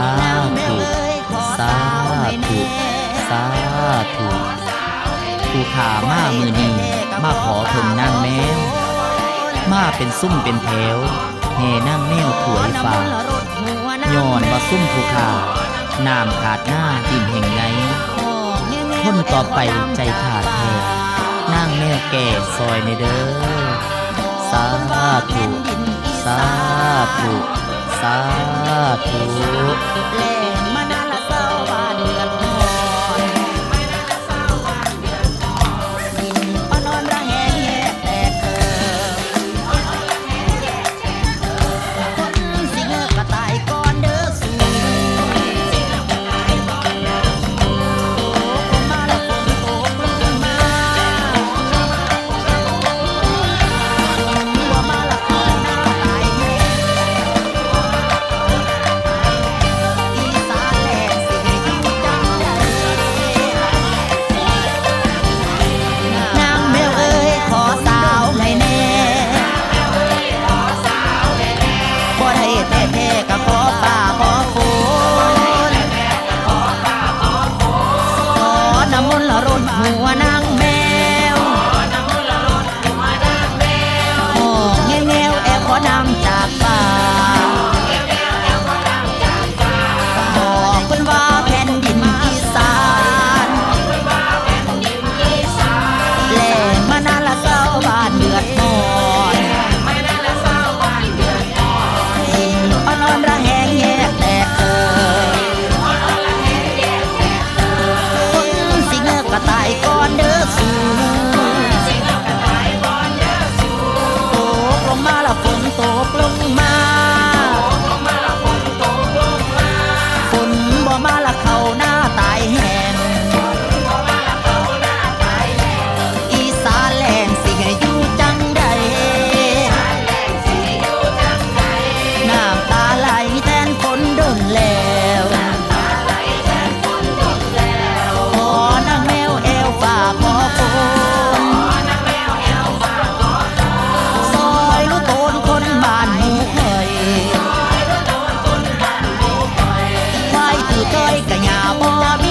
าธุสาธุสาธุผู้ขามามือนีมาขอถึงนางแมวมาเป็นซุ่มเป็นแถวแห่นางแมวถวยฟ้าย้อนว่าซุ่มผู้ขาน้ำขาดหน้าดินแห่งไงทนต่อไปใจขาดแท้นางแมวแก่ซอยในเด้อสาธุสาธุาธุ 我们